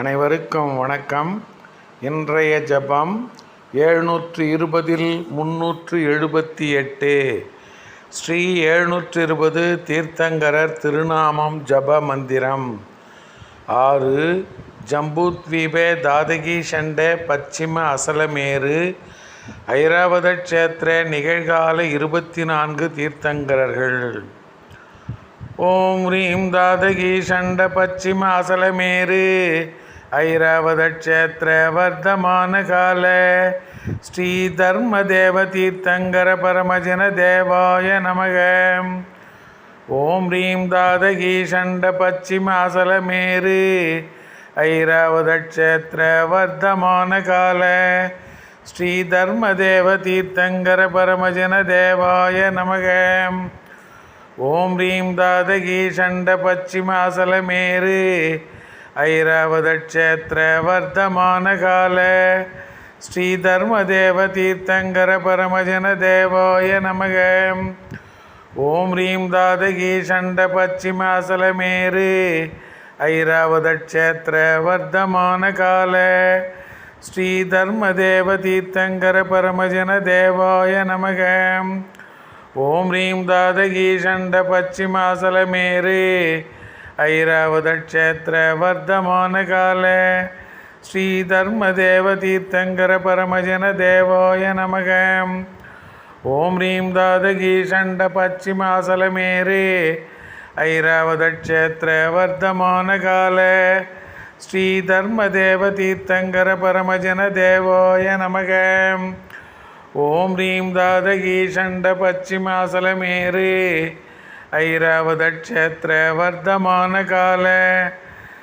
அனைவருக்கும் வணக்கம். இன்றைய ஜபம் எழுநூற்று இருபதில் முன்னூற்று எழுபத்தி எட்டு ஸ்ரீ எழுநூற்று இருபது தீர்த்தங்கரர் திருநாமம் ஜப மந்திரம். ஆறு ஜம்பூத்வீபே தாதகி ஷண்டே பச்சிம அசலமேரு ஐராவத க்ஷேத்திர நிகழ்கால இருபத்தி நான்கு தீர்த்தங்கரர்கள். ஓம் ஹ்ரீம் தாதகி சண்ட பச்சிம அசலமேரு ஐராவத வர்த்தமான கால. ஸ்ரீ தர்ம தேவ தீர்த்தங்கர பரமஜன தேவாய நமக. ஓம் ஹ்ரீம் தாதகி சண்ட பச்சிம அசலமேரு ஐராவத வர்த்தமான கால. ஸ்ரீ தர்ம தேவ தீர்த்தங்கர பரமஜன தேவாய நமகம் ஓம் ரீம் தாதகி சண்ட பச்சிமாசலமேரு ஐராவத வர்த்தமான கால. ஸ்ரீ தர்ம தேவ தீர்த்தங்கர பரமஜன தேவாய நமக. ஓம் ரீம் தாதகி சண்ட பச்சிமாசலமேரு ஐராவத வர்த்தமான கால. ஸ்ரீ தர்ம தேவ தீர்த்தங்கர பரமஜன தேவாய நமகம் ஓம் ரீம் தாதகி ஷண்ட பச்சிமாசலமேரு ஐராவத க்ஷேத்திர வர்த்தமான கால. ஸ்ரீ தர்ம தேவ தீர்த்தங்கர பரமஜன தேவாய நமக. ஓம் ரீம் தாதகி ஷண்ட ஓம் ரீம் தாதகி சண்ட பச்சிமாசலமேரு ஐராவதக்ஷேத்திர வர்த்தமான கால.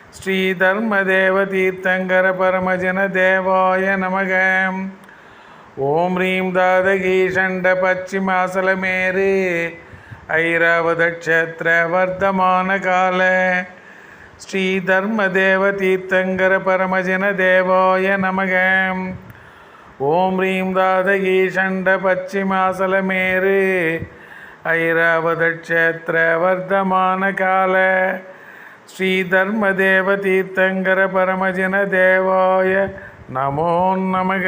ஸ்ரீ தர்ம தேவ தீர்த்தங்கர பரமஜன தேவாய நமக. ஓம் ரீம் தாதகி சண்ட பச்சிமாசலமேரு ஐராவதக்ஷேத்திர வர்த்தமான கால. ஸ்ரீ தர்ம தேவ தீர்த்தங்கர பரமஜன தேவாய நமகம் ஓம் ரீம் தாதகி ஷண்ட பச்சிமாசலமேரு ஐராவத வர்த்தமான கால. ஸ்ரீ தர்ம தேவ தீர்த்தங்கர பரமஜன தேவாய நமோ நமக.